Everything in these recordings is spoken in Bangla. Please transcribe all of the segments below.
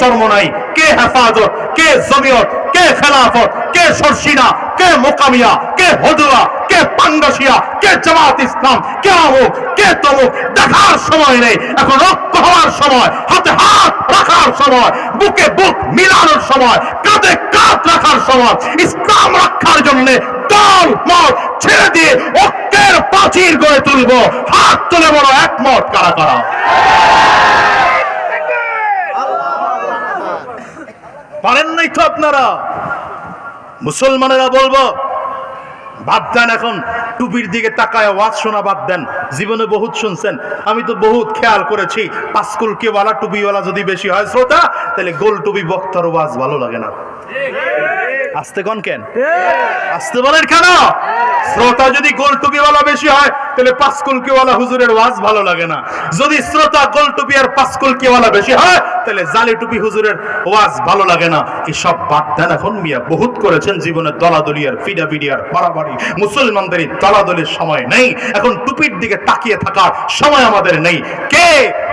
চর্মনাই কে হেফাজত, কে জমিয়ত, কে খেলাফত, কে সরসিনা, কে মোকামিয়া, কে হদুয়া কে পাঙ্গাসিয়া কে জামাত ইসলাম, কে আমুক, কে তমুক, দেখার সময় নেই। এখন রক্ত হওয়ার সময়, হাতে হাত রাখার সময়, বুকে বুক মিলানোর সময়, কাঁধে কাঁধ রাখার সময়, ইসলাম রক্ষার জন্য দল, মত ছেড়ে দিয়ে ঐক্যের প্রাচীর গড়ে তুলবো। হাত তুলে বড় একমত কারা কারা? পারেন নাই তো আপনারা? মুসলমানেরা বলব, বাদ দেন এখন, টুপির দিকে তাকায় ওয়াজ শোনা বাদ দেন, জীবনে বহুত শুনছেন, আমি তো বহুত খেয়াল করেছি পাঁচকুল কেওয়ালা টুপিওয়ালা যদি বেশি হয়, শ্রোতা, তাহলে গোল টুপি বক্তার ওয়াজ ভালো লাগে না। আসতে কন কেন? আসতে বলেন কেন? শ্রোতা যদি গোল টুপিওয়ালা বেশি হয় তাহলে পাঁচকুল কেওয়ালা হুজুরের ওয়াজ ভালো লাগে না। যদি শ্রোতা গোল টুপি আর পাঁচকুল কেওয়ালা বেশি হয় তাহলে জালি টুপি হুজুরের ওয়াজ ভালো লাগে না। এসব বাদ দেন এখন মিয়া। বহুত করেছেন জীবনে দলাদলি আর ফিডা ফিডিয়ার বাড়াবাড়ি। মুসলমানদের এই দলাদলির সময় নেই। এখন টুপির দিকে তাকিয়ে থাকার সময় আমাদের নেই। কে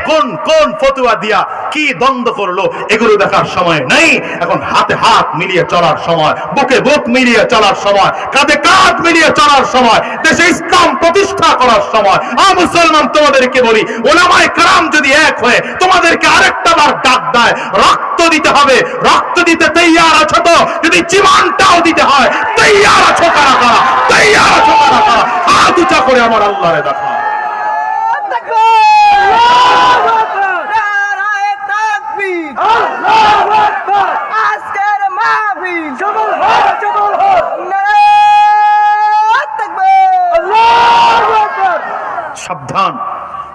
কোন কোন ফতুয়া দিয়া কি দ্বন্দ্ব করল, এগুলো দেখার সময় নেই। এখন হাতে হাত মিলিয়ে চলার সময়, বুকে বুক মিলিয়ে চলার সময়, কাঁধে কাঁধ মিলিয়ে চলার সময়, দেশে ইসলাম প্রতিষ্ঠা করার সময়। আ মুসলমান, তোমাদেরকে বলি, ওলামায় কারাম যদি এক হয়ে তোমাদেরকে আরেকটা বার ডাক দেয়, রক্ত দিতে হবে। রক্ত দিতে তৈয়ার আছো তো? যদি জীবনটাও দিতে হয়, তৈয়ার আছো কারা কারা? তৈয়ার আছো কারা কারা? হাত উঁচা করে আমার আল্লাহরে দেখা।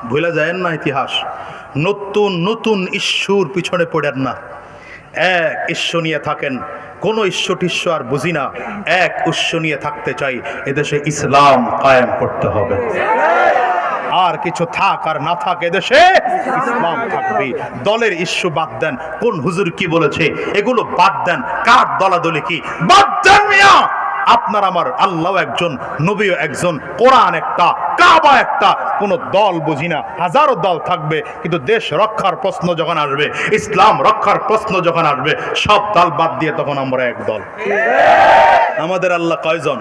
ভুলে যায় না ইতিহাস। নতুন নতুন ইস্যুর পিছনে পড়েন না। এক ইস্য নিয়ে থাকেন, কোন ঈশ্বর টিস্য আর বুঝি না। এক উৎস নিয়ে থাকতে চাই, এদেশে ইসলাম কায়েম করতে হবে। আর কিছু থাক আর না থাক, এদেশে ইসলাম থাকবে। দলের ইস্যু বাদ দেন। কোন হুজুর কি বলেছে? এগুলো বাদ দেন। কার দলাদলি কি? বাদ দেন মিয়া! আপনার আমার আল্লাহ একজন, নবীও একজন, কোরআন একটা, কাবা একটা, কোন দল বুঝি না, হাজারো দল থাকবে, কিন্তু দেশ রক্ষার প্রশ্ন যখন আসবে, ইসলাম রক্ষার প্রশ্ন যখন আসবে, সব দল বাদ দিয়ে তখন আমরা এক দল। আমাদের আল্লাহ কয়জন?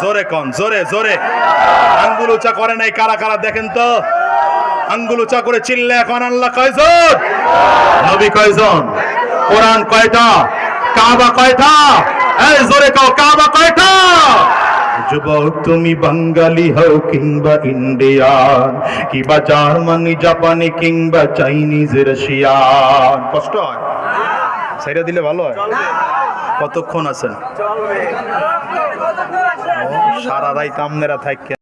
জোরে কন, জোরে জোরে। আঙ্গুল উঁচা করে নাই, কারা কারা দেখেন তো? আঙ্গুল উঁচা করে চিল্লে এখন আল্লাহ কয়জন? নবী কয়জন? কোরআন কয়টা? কাবা কয়টা? এই জোরে কও কাবা কয়টা? যুবক তুমি বাঙালি হও কিংবা ইন্ডিয়ান কিংবা জার্মানি জাপানি কিংবা চাইনিজ রাশিয়ান। কষ্ট হয়? সেটা দিলে ভালো হয়। কতক্ষণ আছেন? সারা রাইত আমনেরা থাকেন